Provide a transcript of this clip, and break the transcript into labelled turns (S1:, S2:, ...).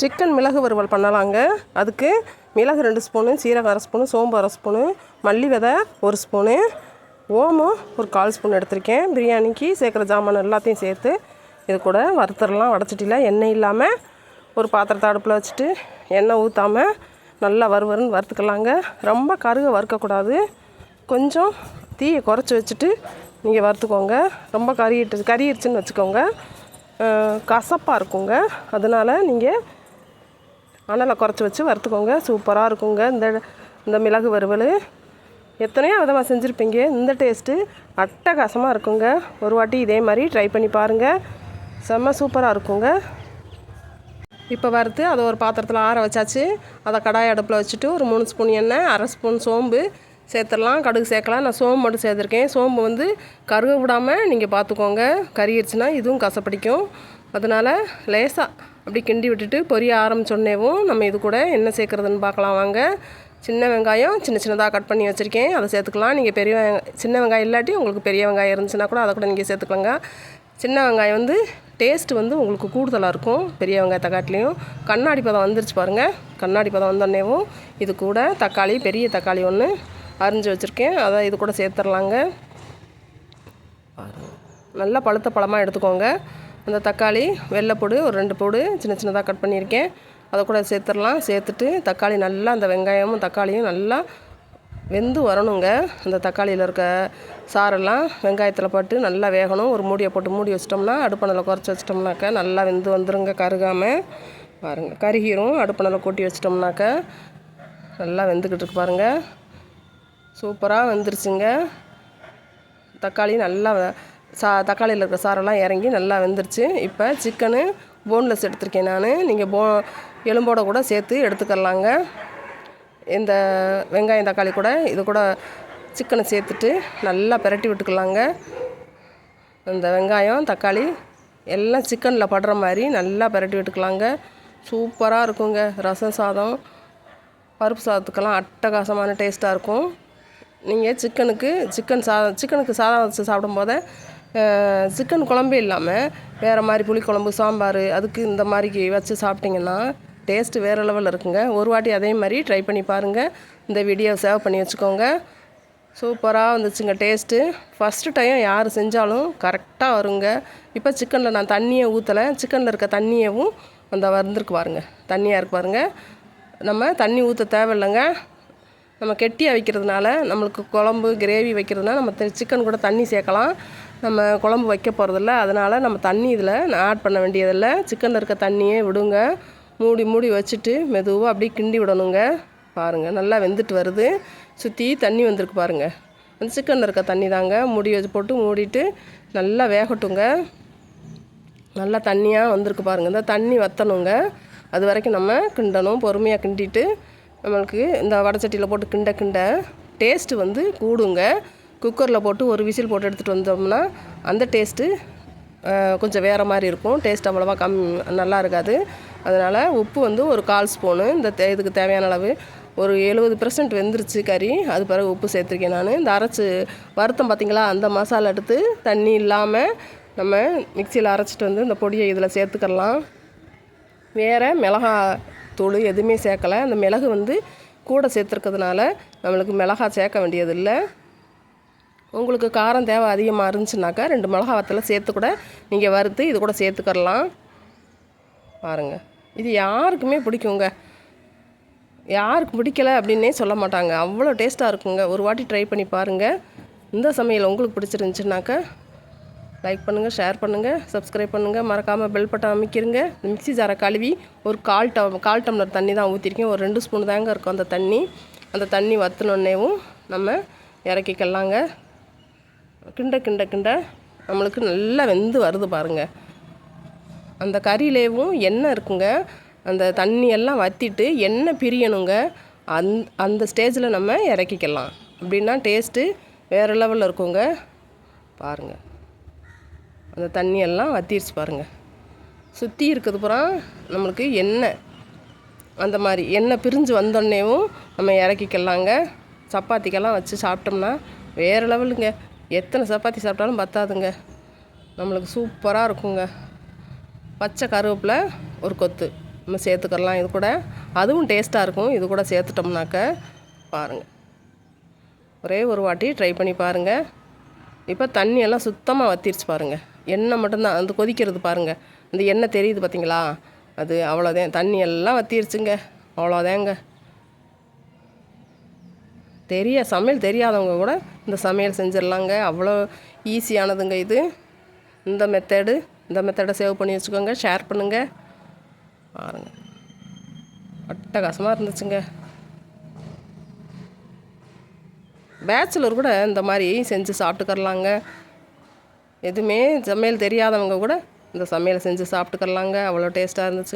S1: Chicken மிளகு வறுவல் பண்ணலாங்க. அதுக்கு மிளகு ரெண்டு ஸ்பூனு சீரகம் அரை ஸ்பூனு சோம்பு அரை ஸ்பூனு மல்லி விதை ஒரு ஸ்பூனு ஓமம் ஒரு கால் ஸ்பூன் எடுத்திருக்கேன். பிரியாணிக்கு சேர்க்குற ஜாமான் எல்லாத்தையும் சேர்த்து இது கூட வறுத்துடலாம். வடச்சட்டியில் எண்ணெய் இல்லாமல் ஒரு பாத்திரத்தை அடுப்பில் வச்சுட்டு எண்ணெய் ஊற்றாமல் நல்லா வறுவருன்னு வறுத்துக்கலாங்க. ரொம்ப கருக வறுக்கக்கூடாது. கொஞ்சம் தீயை குறைச்சி வச்சுட்டு நீங்கள் வறுத்துக்கோங்க. ரொம்ப கறிட்டு கறிடுச்சுன்னு வச்சுக்கோங்க. கசப்பாக இருக்குங்க. அதனால் நீங்கள் அனலை குறைச்சி வச்சு வறுத்துக்கோங்க. சூப்பராக இருக்குங்க. இந்த இந்த மிளகு வறுவல். எத்தனையோ விதமாக செஞ்சுருப்பீங்க. இந்த டேஸ்ட்டு அட்டகாசமாக இருக்குங்க. ஒரு வாட்டி இதே மாதிரி ட்ரை பண்ணி பாருங்கள் செம்ம சூப்பராக இருக்குங்க. இப்போ வறுத்து அதை ஒரு பாத்திரத்தில் ஆற வச்சாச்சு. அதை கடாய் அடுப்பில் வச்சுட்டு ஒரு மூணு ஸ்பூன் எண்ணெய் அரை ஸ்பூன் சோம்பு சேர்த்துடலாம் கடுகு சேர்க்கலாம். நான் சோம்பு மட்டும் சேர்த்துருக்கேன். சோம்பு வந்து கருக விடாமல் நீங்கள் பார்த்துக்கோங்க கறிடுச்சுன்னா இதுவும் கசப்பிடிக்கும். அதனால் லேசாக அப்படி கிண்டி விட்டுட்டு பொரிய ஆரம்பிச்சோடனேவும் நம்ம இது கூட என்ன சேர்க்குறதுன்னு பார்க்கலாம் வாங்க. சின்ன வெங்காயம் சின்ன சின்னதாக கட் பண்ணி வச்சுருக்கேன். அதை சேர்த்துக்கலாம். நீங்கள் பெரிய சின்ன வெங்காயம் இல்லாட்டி உங்களுக்கு பெரிய வெங்காயம் இருந்துச்சுன்னா கூட அதை கூட நீங்கள் சேர்த்துக்கலாங்க. சின்ன வெங்காயம் வந்து டேஸ்ட் வந்து உங்களுக்கு கூடுதலாக இருக்கும். பெரிய வெங்காயத்தை காட்டிலையும். கண்ணாடி பதம் வந்துருச்சு பாருங்கள் கண்ணாடி பதம் வந்தோடனேவும் இது கூட தக்காளி பெரிய தக்காளி ஒன்று அரிஞ்சு வச்சுருக்கேன். அதை இது கூட சேர்த்துடலாங்க. நல்லா பழுத்த பழமாக எடுத்துக்கோங்க. அந்த தக்காளி வெள்ளைப்பூடு ஒரு ரெண்டு பூடு சின்ன சின்னதாக கட் பண்ணியிருக்கேன். அதை கூட சேர்த்துடலாம். சேர்த்துட்டு தக்காளி நல்லா அந்த வெங்காயமும் தக்காளியும் நல்லா வெந்து வரணுங்க. அந்த தக்காளியில் இருக்க சாரெல்லாம் வெங்காயத்தில் போட்டு நல்லா வேகணும். ஒரு மூடியை போட்டு மூடி வச்சிட்டோம்னா அடுப்பணில் குறைச்சி வச்சிட்டோம்னாக்கா நல்லா வெந்து வந்துருங்க கருகாமல் பாருங்கள் கருகீரும். அடுப்பணில் கொட்டி வச்சிட்டோம்னாக்கா நல்லா வெந்துக்கிட்டு இருக்கு பாருங்கள் சூப்பராக வெந்துருச்சுங்க. தக்காளி நல்லா சா தக்காளியில் இருக்கிற சாரெல்லாம் இறங்கி நல்லா வெந்துருச்சு. இப்போ சிக்கனு போன்லெஸ் எடுத்திருக்கேன் நான். நீங்கள் போ எலும்போட கூட சேர்த்து எடுத்துக்கலாங்க. இந்த வெங்காயம் தக்காளி கூட இது கூட சிக்கனை சேர்த்துட்டு நல்லா பிரட்டி விட்டுக்கலாங்க. இந்த வெங்காயம் தக்காளி எல்லாம் சிக்கனில் படுற மாதிரி நல்லா பிரட்டி விட்டுக்கலாங்க. சூப்பராக இருக்குங்க. ரசம் சாதம் பருப்பு சாதத்துக்கெல்லாம் அட்டகாசமான டேஸ்ட்டாக இருக்கும். நீங்கள் சிக்கனுக்கு சிக்கன் சாதம் சிக்கனுக்கு சாதம் வச்சு சாப்பிடும்போது சிக்கன் குழம்பே இல்லாமல் வேறு மாதிரி புளிக்குழம்பு சாம்பார் அதுக்கு இந்த மாதிரி வச்சு சாப்பிட்டிங்கன்னா டேஸ்ட்டு வேறு லெவலில் இருக்குங்க. ஒரு வாட்டி அதே மாதிரி ட்ரை பண்ணி பாருங்கள் இந்த வீடியோ சேவ் பண்ணி வச்சுக்கோங்க. சூப்பராக வந்துச்சுங்க டேஸ்ட்டு ஃபஸ்ட்டு டைம் யார் செஞ்சாலும் கரெக்டாக வருங்க. இப்போ சிக்கனில் நான் தண்ணியை ஊற்றலை சிக்கனில் இருக்க தண்ணியவும் அந்த வந்திருக்கு பாருங்க. தண்ணியாக இருக்கு பாருங்க. நம்ம தண்ணி ஊற்ற தேவையில்லைங்க. நம்ம கெட்டியாக வைக்கிறதுனால நம்மளுக்கு குழம்பு கிரேவி வைக்கிறதுனால நம்ம சிக்கன் கூட தண்ணி சேர்க்கலாம். நம்ம குழம்பு வைக்க போகிறதில்ல அதனால் நம்ம தண்ணி இதில் ஆட் பண்ண வேண்டியதில்லை. சிக்கனில் இருக்க தண்ணியே விடுங்க. மூடி மூடி வச்சுட்டு மெதுவாக அப்படியே கிண்டி விடணுங்க. பாருங்கள் நல்லா வெந்துட்டு வருது. சுற்றி தண்ணி வந்திருக்கு பாருங்கள் அந்த சிக்கனில் இருக்க தண்ணி தாங்க. மூடி வச்சு போட்டு மூடிட்டு நல்லா வேகட்டுங்க. நல்லா தண்ணியாக வந்திருக்கு பாருங்கள் இந்த தண்ணி வற்றணுங்க அது வரைக்கும் நம்ம கிண்டணும் பொறுமையாக கிண்டிட்டு நம்மளுக்கு இந்த வடச்சட்டியில் போட்டு கிண்ட கிண்ட டேஸ்ட்டு வந்து கூடுங்க. குக்கரில் போட்டு ஒரு விசில் போட்டு எடுத்துகிட்டு வந்தோம்னா அந்த டேஸ்ட்டு கொஞ்சம் வேறு மாதிரி இருக்கும். டேஸ்ட் அவ்வளோவா கம் நல்லா இருக்காது. அதனால் உப்பு வந்து ஒரு கால் ஸ்பூனு இந்த தே- இதுக்கு தேவையான அளவு. ஒரு எழுபது பெர்சன்ட் வெந்துருச்சு கறி அது பிறகு உப்பு சேர்த்துருக்கேன் நான். இந்த அரைச்சி வருத்தம் பார்த்தீங்களா அந்த மசாலா எடுத்து தண்ணி இல்லாமல் நம்ம மிக்சியில் அரைச்சிட்டு வந்து இந்த பொடியை இதில் சேர்த்துக்கலாம் வேறு மிளகா தூள் எதுவுமே சேர்க்கலை. அந்த மிளகு வந்து கூட சேர்த்துருக்கிறதுனால நம்மளுக்கு மிளகா சேர்க்க வேண்டியதில்லை. உங்களுக்கு காரம் தேவை அதிகமாக இருந்துச்சுனாக்கா ரெண்டு மிளகா வத்தலை சேர்த்து கூட நீங்கள் வறுத்து இது கூட சேர்த்துக்கரலாம் பாருங்கள் இது யாருக்குமே பிடிக்குங்க. யாருக்கு பிடிக்கல அப்படின்னே சொல்ல மாட்டாங்க. அவ்வளோ டேஸ்ட்டாக இருக்குங்க. ஒரு வாட்டி ட்ரை பண்ணி பாருங்கள் இந்த சமையல் உங்களுக்கு பிடிச்சிருந்துச்சுனாக்கா லைக் பண்ணுங்கள் ஷேர் பண்ணுங்கள் சப்ஸ்கிரைப் பண்ணுங்கள் மறக்காமல் பெல் பட்டம் அமைக்கிருங்க. இந்த ஜாரை கழுவி ஒரு கால் டம் கால் டம்ளர் தண்ணி தான் ஊற்றிருக்கேன் ஒரு ரெண்டு ஸ்பூன் தாங்க இருக்கும் அந்த தண்ணி. அந்த தண்ணி வற்றினோடனேவும் நம்ம இறக்கிக்கலாங்க. கிண்ட கிண்ட கிண்ட நம்மளுக்கு நல்லா வெந்து வருது பாருங்கள் அந்த கறியிலேவும் எண்ணெய் இருக்குங்க. அந்த தண்ணியெல்லாம் வற்றிட்டு எண்ணெய் பிரியணுங்க. அந் அந்த ஸ்டேஜில் நம்ம இறக்கிக்கலாம். அப்படின்னா டேஸ்ட்டு வேறு லெவலில் இருக்குங்க. பாருங்கள் அந்த தண்ணியெல்லாம் வத்திடுச்சு பாருங்கள் சுற்றி இருக்கிறது பூரா நம்மளுக்கு எண்ணெய். அந்த மாதிரி எண்ணெய் பிரிஞ்சு வந்தோடனேவும் நம்ம இறக்கிக்கலாங்க. சப்பாத்திக்கெல்லாம் வச்சு சாப்பிட்டோம்னா வேறு லெவலுங்க. எத்தனை சப்பாத்தி சாப்பிட்டாலும் பத்தாதுங்க. நம்மளுக்கு சூப்பராக இருக்குங்க. பச்சை கருவேப்பிலை ஒரு கொத்து நம்ம சேர்த்துக்கலாம் இது கூட. அதுவும் டேஸ்ட்டாக இருக்கும். இது கூட சேர்த்துட்டோம்னாக்க பாருங்கள் ஒரே ஒரு வாட்டி ட்ரை பண்ணி பாருங்கள் இப்போ தண்ணியெல்லாம் சுத்தமாக வத்திருச்சு பாருங்கள் எண்ணெய் மட்டும்தான் அந்த கொதிக்கிறது பாருங்கள் இந்த எண்ணெய் தெரியுது பார்த்தீங்களா அது அவ்வளோதான் தண்ணி எல்லாம் வத்திருச்சுங்க. அவ்வளோதாங்க தெரிய சமையல் தெரியாதவங்க கூட இந்த சமையல் செஞ்சிடலாங்க. அவ்வளோ ஈஸியானதுங்க இது. இந்த மெத்தடு இந்த மெத்தடை சேவ் பண்ணி வச்சுக்கோங்க. ஷேர் பண்ணுங்கள் பாருங்க. அட்டகாசமாக இருந்துச்சுங்க. பேச்சுலர் கூட இந்த மாதிரி செஞ்சு சாப்பிட்டுக்கரலாங்க எதுவுமே சமையல் தெரியாதவங்க கூட இந்த சமையல் செஞ்சு சாப்பிட்டுக்கலாங்க. அவ்வளோ டேஸ்ட்டாக இருந்துச்சுங்க.